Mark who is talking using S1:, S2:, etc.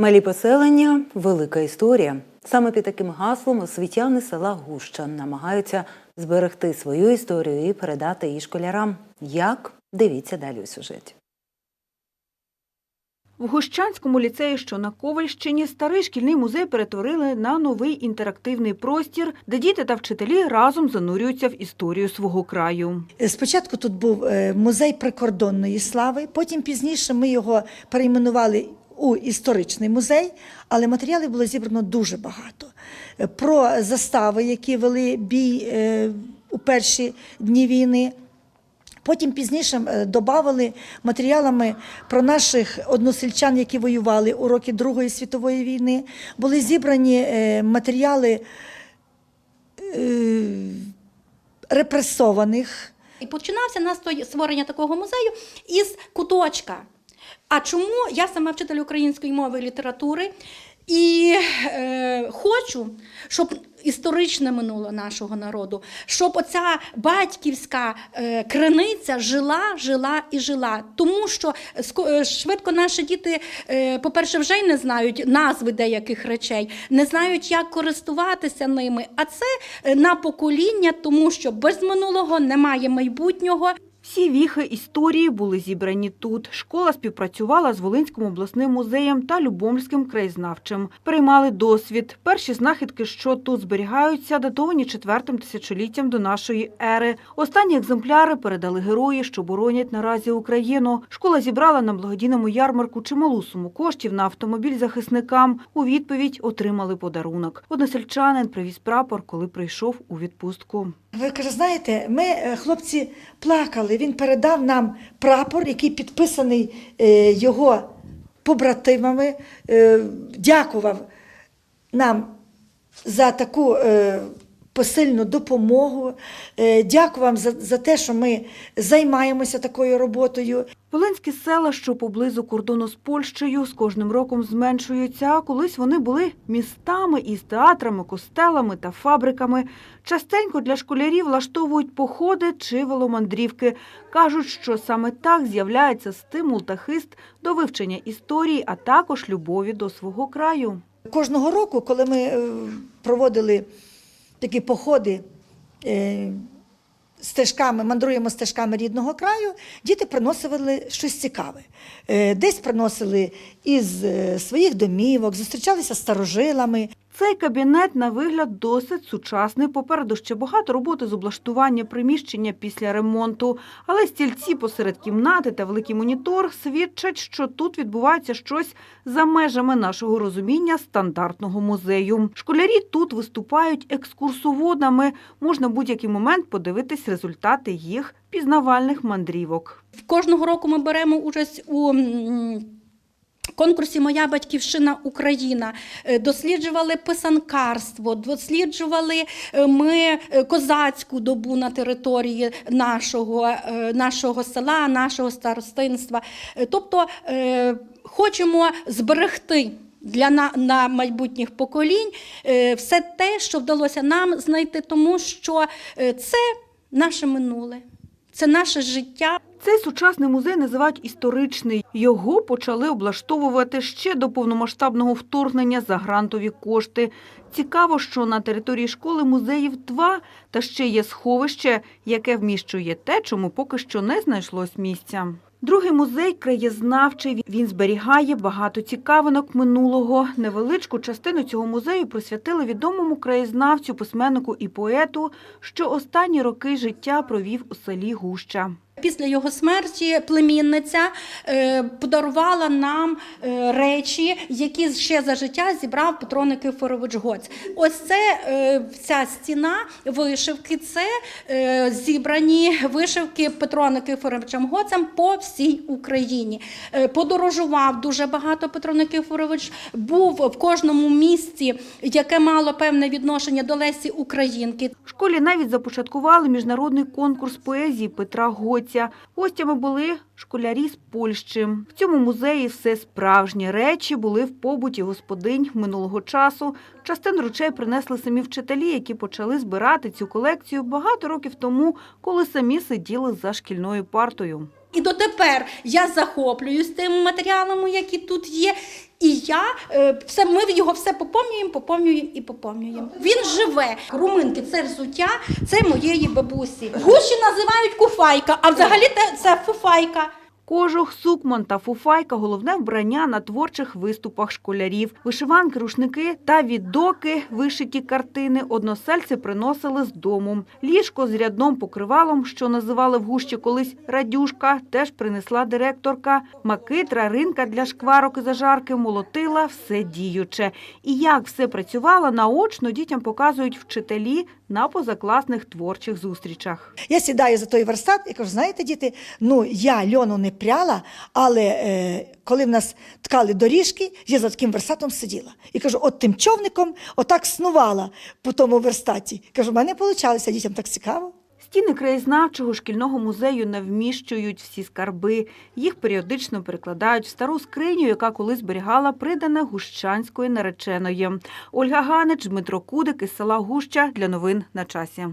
S1: Малі поселення велика історія. Саме під таким гаслом освітяни села Гуща намагаються зберегти свою історію і передати її школярам. Як? Дивіться далі у сюжеті.
S2: В Гущанському ліцеї, що на Ковальщині, старий шкільний музей перетворили на новий інтерактивний простір, де діти та вчителі разом занурюються в історію свого краю.
S3: Спочатку тут був е, музей прикордонної слави, потім пізніше ми його перейменували у історичний музей, але матеріалів було зібрано дуже багато. Е, Про застави, які вели бій е, у перші дні війни. Потім пізніше е, додавали матеріалами про наших односельчан, які воювали у роки Другої світової війни. Були зібрані матеріали репресованих.
S4: І починався нас створення такого музею із куточка. А чому я сама вчитель української мови і літератури і е, хочу, щоб історичне минуле нашого народу, щоб оця батьківська е, криниця жила, жила і жила. Тому що е, швидко наші діти, е, по-перше, вже й не знають назви деяких речей, не знають, як користуватися ними. А це е, на покоління, тому що без минулого немає майбутнього.
S2: Всі віхи історії були зібрані тут. Школа співпрацювала з Волинським обласним музеєм та Любомльським краєзнавчим. Переймали досвід. Перші знахідки, що тут зберігаються, датовані четвертим тисячоліттям до нашої ери. Останні екземпляри передали герої, що боронять наразі Україну. Школа зібрала на благодійному ярмарку чималу суму коштів на автомобіль захисникам. У відповідь отримали подарунок. Односельчанин привіз прапор, коли прийшов у відпустку.
S3: Ви знаєте, ми, е, хлопці, плакали. Він передав нам прапор, який підписаний е, його побратимами, е, дякував нам за таку е, посильну допомогу. Е, дякую вам за, за те, що ми займаємося такою роботою.
S2: Волинські села, що поблизу кордону з Польщею, з кожним роком зменшуються. А колись вони були містами із театрами, костелами та фабриками. Частенько для школярів влаштовують походи чи веломандрівки. Кажуть, що саме так з'являється стимул та хист до вивчення історії, а також любові до свого краю.
S3: Кожного року, коли ми е, проводили такі походи е, стежками, мандруємо стежками рідного краю, діти приносили щось цікаве. Е, Десь приносили із е, своїх домівок, зустрічалися з старожилами.
S2: Цей кабінет на вигляд досить сучасний. Попереду ще багато роботи з облаштування приміщення після ремонту. Але стільці посеред кімнати та великий монітор свідчать, що тут відбувається щось за межами нашого розуміння стандартного музею. Школярі тут виступають екскурсоводами. Можна будь-який момент подивитись результати їх пізнавальних мандрівок.
S4: Кожного року ми беремо участь у конкурсі Моя батьківщина Україна. Е, Досліджували писанкарство, досліджували е, ми е, козацьку добу на території нашого, нашого села, нашого старостинства. Тобто хочемо зберегти. Для на, на майбутніх поколінь все те, що вдалося нам знайти, тому що це наше минуле, це наше життя.
S2: Цей сучасний музей називають історичний. Його почали облаштовувати ще до повномасштабного вторгнення за грантові кошти. Цікаво, що на території школи музеїв два, та ще є сховище, яке вміщує те, чому поки що не знайшлось місця. Другий музей краєзнавчий. Він зберігає багато цікавинок минулого. Невеличку частину цього музею присвятили відомому краєзнавцю, письменнику і поету, що останні роки життя провів у селі Гуща.
S4: Після його смерті племінниця е, подарувала нам е, речі, які ще за життя зібрав Петро Никифорович Гоць. Ось це е, ця стіна вишивки, це е, зібрані вишивки Петро Никифоровичем Гоцем по всій Україні. Е, подорожував дуже багато Петро Никифорович, був в кожному місті, яке мало певне відношення до Лесі Українки.
S2: В школі навіть започаткували міжнародний конкурс поезії Петра Гоця. Гостями були школярі з Польщі. В цьому музеї все справжні речі були в побуті господинь минулого часу. Частину речей принесли самі вчителі, які почали збирати цю колекцію багато років тому, коли самі сиділи за шкільною партою.
S4: І дотепер я захоплююсь тими матеріалами, які тут є. І я е, все, ми його все поповнюємо, поповнюємо і поповнюємо. Він живе. Руминки це взуття, це моєї бабусі. Гущі називають куфайка, а взагалі це фуфайка.
S2: Кожух, сукман та фуфайка – головне вбрання на творчих виступах школярів. Вишиванки, рушники та віддоки, вишиті картини односельці приносили з дому. Ліжко з рядним покривалом, що називали в гущі колись «радюшка», теж принесла директорка. Макитра, ринка для шкварок і зажарки молотила все діюче. І як все працювало, наочно дітям показують вчителі на позакласних творчих зустрічах.
S3: Я сідаю за той верстат і кажу: знаєте, діти, ну я льону не пряла, але е, коли в нас ткали доріжки, я за таким верстатом сиділа. І кажу, от тим човником отак снувала по тому верстаті. Кажу, в мене вийшло, дітям так цікаво.
S2: Стіни краєзнавчого шкільного музею не вміщують всі скарби. Їх періодично перекладають в стару скриню, яка колись зберігала придане гущанської нареченої. Ольга Ганич, Дмитро Кудик із села Гуща для новин на часі.